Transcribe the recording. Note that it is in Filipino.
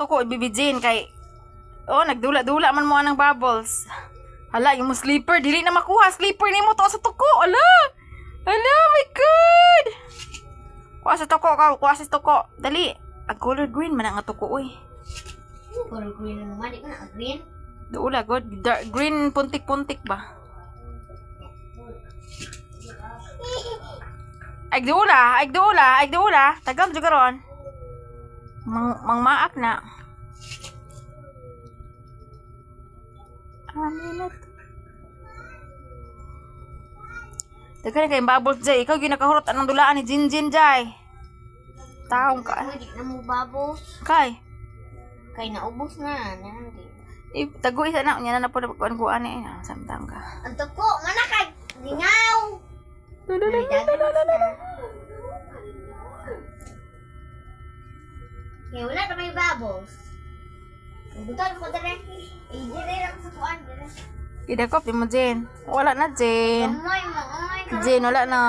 tuko ibibijin kay Oh, nagdula-dula man mo anang bubbles. Hala, yung mo sleeper dili na makuha sleeper nimo to sa tuko. Ala. Ala, my god. Kuha sa tuko ka, kuha sa tuko. Dali. Ag color green man ang tuko oy. Color green naman. Di ko na green. Duula god, dark green puntik-puntik ba? Ay duula, ay duula, ay duula. Tagal juga ron. Mang mangmaak na. Aminat. Dagan kay bubbles jay, ikaw ginakahurot anong dulaan ni Jinjin jay. Taong ka. Di na mo babos. Kay. Kay naubos na. Nandi. Eh, tago isa na, niya na na po na pagkuhan eh. Ah, Samtang ka. Ang tuko. Mana kay lingaw. Ay, dati na. Kaya wala na may babos. Butan ko dere. Eh, dire lang sa kuan. dire. Idakop, di mo Jen. Wala na, Jen. Amoy mo, amoy ka. Jen, wala na.